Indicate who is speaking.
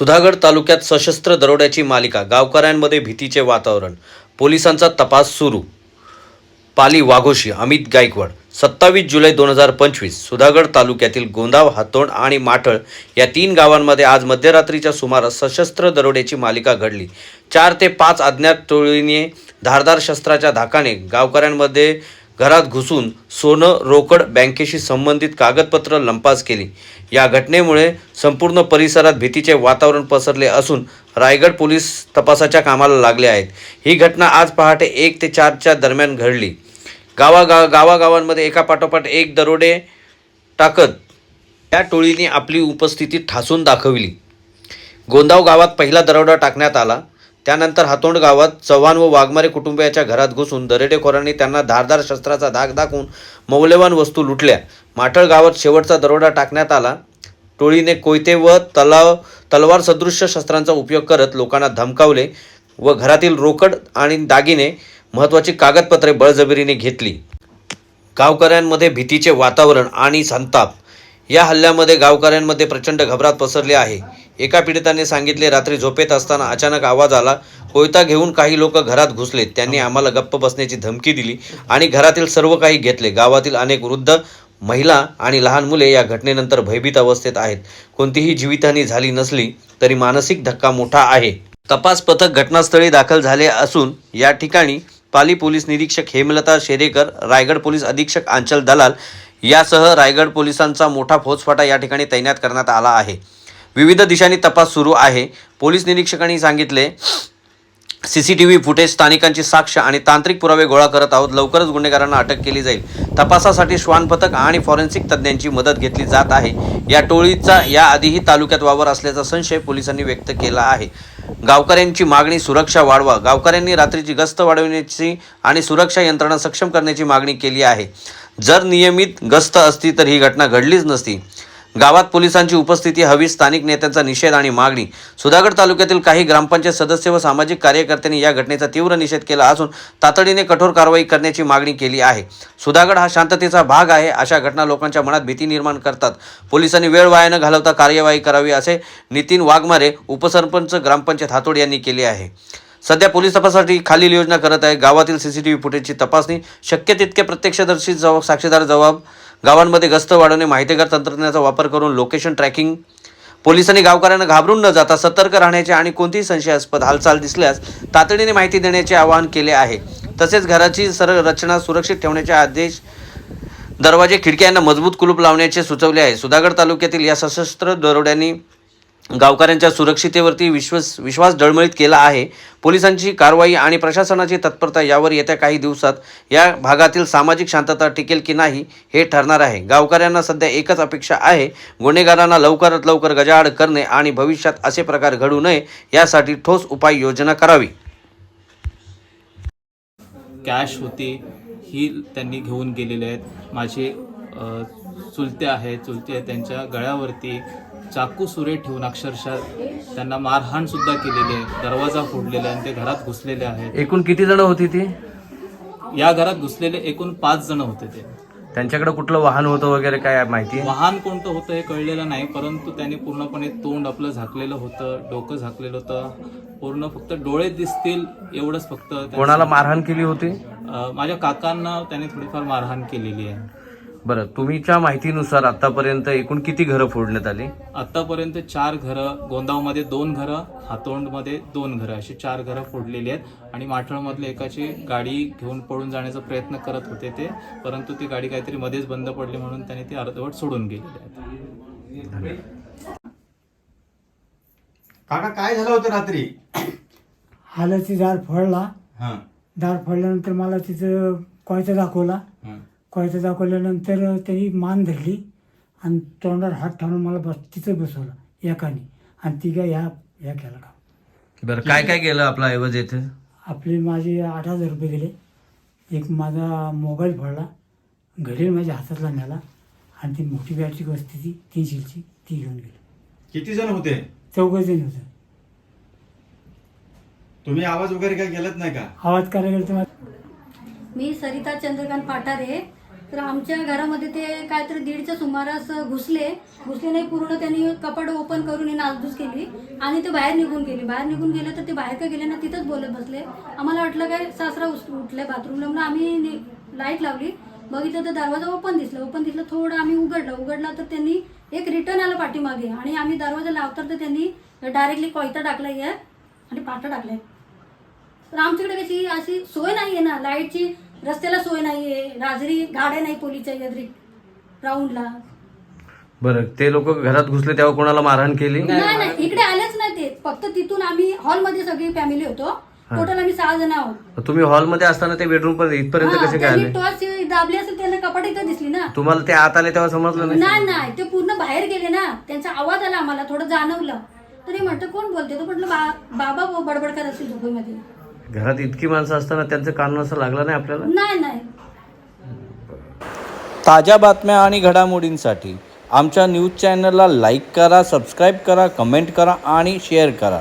Speaker 1: सुधागड तालुक्यात सशस्त्र दरोड्याची मालिका गावकऱ्यांमध्ये भीतीचे वातावरण. पोलिसांचा तपास सुरू. पाली वाघोशी अमित गायकवाड. सत्तावीस जुलै दोन हजार पंचवीस सुधागड तालुक्यातील गोंदाव हातोंड आणि माठळ या तीन गावांमध्ये आज मध्यरात्रीच्या सुमारास सशस्त्र दरोड्याची मालिका घडली. चार ते पाच अज्ञात टोळीने धारदार शस्त्राच्या धाकाने गावकऱ्यांमध्ये घरात घुसून सोनं रोकड बँकेशी संबंधित कागदपत्र लंपास केली. या घटनेमुळे संपूर्ण परिसरात भीतीचे वातावरण पसरले असून रायगड पोलीस तपासाच्या कामाला लागले आहेत. ही घटना आज पहाटे एक ते चारच्या दरम्यान घडली. गावागा गावागावांमध्ये एका पाठोपाठ एक दरोडे टाकत या टोळीने आपली उपस्थिती ठासून दाखवली. गोंदाव गावात पहिला दरोडा टाकण्यात आला. त्यानंतर हातोंड गावात चव्हाण व वाघमारे कुटुंबियाच्या घरात घुसून दरेडेखोरांनी त्यांना धारदार शस्त्राचा धाक दाखवून मौल्यवान वस्तू लुटल्या. माठळ गावात शेवटचा दरोडा टाकण्यात आला. टोळीने कोयते व तलाव तलवार सदृश्य शस्त्रांचा उपयोग करत लोकांना धमकावले व घरातील रोकड आणि दागिने महत्त्वाची कागदपत्रे बळजबरीने घेतली. गावकऱ्यांमध्ये भीतीचे वातावरण आणि संताप. या हल्ल्यामध्ये गावकऱ्यांमध्ये प्रचंड घबराट पसरली आहे. एका पीडिताने सांगितले रात्री झोपेत असताना अचानक आवाज आला. कोयता घेऊन काही लोक घरात घुसले. त्यांनी आम्हाला गप्प बसण्याची धमकी दिली आणि घरातील सर्व काही घेतले. गावातील अनेक वृद्ध महिला आणि लहान मुले या घटनेनंतर भयभीत अवस्थेत आहेत. कोणतीही जीवितहानी झाली नसली तरी मानसिक धक्का मोठा आहे. तपास पथक घटनास्थळी दाखल झाले असून या ठिकाणी पाली पोलीस निरीक्षक हेमलता शेरेकर रायगड पोलीस अधीक्षक आंचल दलाल यासह रायगड पोलिसांचा मोठा फौजफाटा या ठिकाणी तैनात करण्यात आला आहे. विविध दिशांनी तपास सुरू आहे. पोलीस निरीक्षकांनी सांगितले C C T V footage स्थानिकांची साक्ष आणि तांत्रिक पुरावे गोळा करत आहोत. लवकरच गुन्हेगारांना अटक केली जाईल. तपासासाठी श्वान पथक आणि फॉरेन्सिक तज्ज्ञांची मदत घेतली जात आहे. या टोळीचा याआधीही तालुक्यात वावर असल्याचा संशय पोलिसांनी व्यक्त केला आहे. गावकऱ्यांची मागणी सुरक्षा वाढवा. गावकऱ्यांनी रात्रीची गस्त वाढवण्याची आणि सुरक्षा यंत्रणा सक्षम करण्याची मागणी केली आहे. जर नियमित गस्त असती तर ही घटना घडलीच नसती. गावात पोलिसांची उपस्थिती हवी स्थानिक नेत्यांचा निषेध आणि मागणी. सुधागड तालुक्यातील काही ग्रामपंचायत सदस्य व सामाजिक कार्यकर्त्यांनी या घटनेचा तीव्र निषेध केला असून तातडीने कठोर कारवाई करण्याची मागणी केली आहे. सुधागड हा शांततेचा भाग आहे अशा घटना लोकांच्या मनात भीती निर्माण करतात. पोलिसांनी वेळ वाया न घालवता कार्यवाही करावी असे नितीन वाघमारे उपसरपंच ग्रामपंचायत हातोड यांनी केले आहे. सध्या पोलीस तपासासाठी खालील योजना करत आहे. गावातील सीसीटीव्ही फुटेजची तपासणी शक्य तितके प्रत्यक्षदर्शी जबाब साक्षीदार जबाब गावांमध्ये गस्त वाढवणे माहितीगार तंत्रज्ञानाचा वापर करून लोकेशन ट्रॅकिंग पोलिसांनी गावकऱ्यांना घाबरून न जाता सतर्क राहण्याचे आणि कोणतीही संशयास्पद हालचाल दिसल्यास तातडीने माहिती देण्याचे आवाहन केले आहे. तसेच घराची सरळ रचना सुरक्षित ठेवण्याचे आदेश दरवाजे खिडक्यांना मजबूत कुलूप लावण्याचे सुचवले आहे. सुधागड तालुक्यातील या सशस्त्र दरोड्यांनी गावकऱ्यांच्या सुरक्षितेवरती विश्वास विश्वास डळमळीत केला आहे. पोलिसांची कारवाई आणि प्रशासनाची तत्परता यावर येत्या काही दिवसात या भागातील सामाजिक शांतता टिकेल की नाही हे ठरणार आहे. गावकऱ्यांना सध्या एकच अपेक्षा आहे. गुन्हेगारांना लवकरात लवकर गजाआड करणे आणि भविष्यात असे प्रकार घडू नये यासाठी ठोस उपाययोजना करावी.
Speaker 2: कॅश होती ही त्यांनी घेऊन गेलेले आहेत. माझे चुलते आहेत चुलते त्यांच्या गळ्यावरती चाकू सुरे ठेवून अक्षरशः त्यांना मारहाण सुद्धा केलेली आहे. दरवाजा फोडलेला आहे आणि ते घरात घुसलेले आहेत.
Speaker 1: एकूण किती जण होती ती?
Speaker 2: या घरात घुसलेले एकूण पाच जण होते ते.
Speaker 1: त्यांच्याकडे कुठलं वाहन होतं वगैरे काय माहिती?
Speaker 2: वाहन कोणतं होतं हे कळलेलं नाही परंतु त्यांनी पूर्णपणे तोंड आपलं झाकलेलं होतं डोकं झाकलेलं होतं. पूर्ण फक्त डोळे दिसतील एवढंच फक्त
Speaker 1: कोणाला मारहाण केली होती?
Speaker 2: अ, माझ्या काकांना त्यांनी थोडीफार मारहाण केलेली आहे.
Speaker 1: बरं तुम्हीच्या माहितीनुसार आतापर्यंत एकूण किती घरं फोडण्यात आली?
Speaker 2: आतापर्यंत चार घरं गोंदावमध्ये दोन घरं हातोंडमध्ये दोन घरं अशी चार घरं फोडलेली आहेत. आणि माठळमधले एकाची गाडी घेऊन पळून जाण्याचा प्रयत्न करत होते ते परंतु ती गाडी काहीतरी मध्येच बंद पडली म्हणून त्यांनी ती अर्धवट सोडून गेलेली आहेत.
Speaker 3: काका काय झालं होतं रात्री?
Speaker 4: हालाची दार फोडला.
Speaker 3: हा.
Speaker 4: दार फोडल्यानंतर मला तिथं कोयता दाखवला.
Speaker 3: हा.
Speaker 4: कोयता दाखवल्यानंतर त्यांनी मान धरली आणि तोंडावर हात ठेवून मला बस तिथं बसवलं एकाने. आणि ती काय ह्या ह्या केला का
Speaker 1: बरं काय काय केलं आपला ऐवज येथे
Speaker 4: आपले माझे आठ हजार रुपये गेले एक माझा मोबाईल फोडला. घडी माझ्या हातातला नेला. आणि ती मोठी बॅटरी बसती ती तीनशेची ती घेऊन गेली.
Speaker 3: किती जण होते?
Speaker 4: चौघ जण होतं.
Speaker 3: तुम्ही आवाज वगैरे काय केलत नाही का?
Speaker 4: आवाज करायला गेलं तर
Speaker 5: मी सरिता चंद्रकांत पाठारे तर आमच्या घरामध्ये ते काहीतरी दीडच्या सुमारास घुसले. घुसले नाही पूर्ण त्यांनी कपाट ओपन करून नासधूस केली आणि ते बाहेर निघून गेले. बाहेर निघून गेले तर ते बाहेर का गेले ना तिथंच बोलत बसले. आम्हाला वाटलं काय सासरा उस- उठले बाथरूमला म्हणून आम्ही लाइट लावली. बघितलं तर दरवाजा ओपन दिसला. ओपन दिसलं थोडं आम्ही उघडलं. उघडला तर त्यांनी एक रिटर्न आलं पाठीमागे आणि आम्ही दरवाजा लावतात तर त्यांनी डायरेक्टली कोयता टाकला आहे आणि पाटा टाकलाय. तर आमच्याकडे कशी अशी सोय नाही आहे ना लाईटची रस्त्याला सोय नाहीये राजरी गाड्या नाही पोलीसच्या यद्री राऊंडला
Speaker 1: बरं ते लोक घरात घुसले तेव्हा कोणाला मारहाण केली?
Speaker 5: नाही नाही इकडे आलेच नाही ते. फक्त तिथून आम्ही हॉलमध्ये सगळी फॅमिली होतो. टोटल आम्ही सहा जण आहोत.
Speaker 1: तुम्ही हॉलमध्ये असताना ते बेडरूम पर्यंत इथपर्यंत
Speaker 5: हा,
Speaker 1: कसे काय
Speaker 5: त्यांनी
Speaker 1: आले?
Speaker 5: टॉर्च दाबली असेल त्यांना कपाट इथं दिसली ना.
Speaker 1: तुम्हाला ते आत आले तेव्हा समजलं नाही?
Speaker 5: नाही नाही ते पूर्ण बाहेर गेले ना. त्यांचा आवाज आला आम्हाला थोडं जाणवलं. तरी म्हटलं कोण बोलते? तो म्हटलं बा- बाबा बडबड करत असेल झोपेमध्ये.
Speaker 1: घरात इतकी माणसं असताना त्यांचं कान असं लागलं नाही आपल्याला?
Speaker 5: नाही नाही.
Speaker 6: ताज्या बातम्या आणि घडामोडींसाठी आमच्या न्यूज चॅनलला लाईक करा सबस्क्राईब करा कमेंट करा आणि शेअर करा.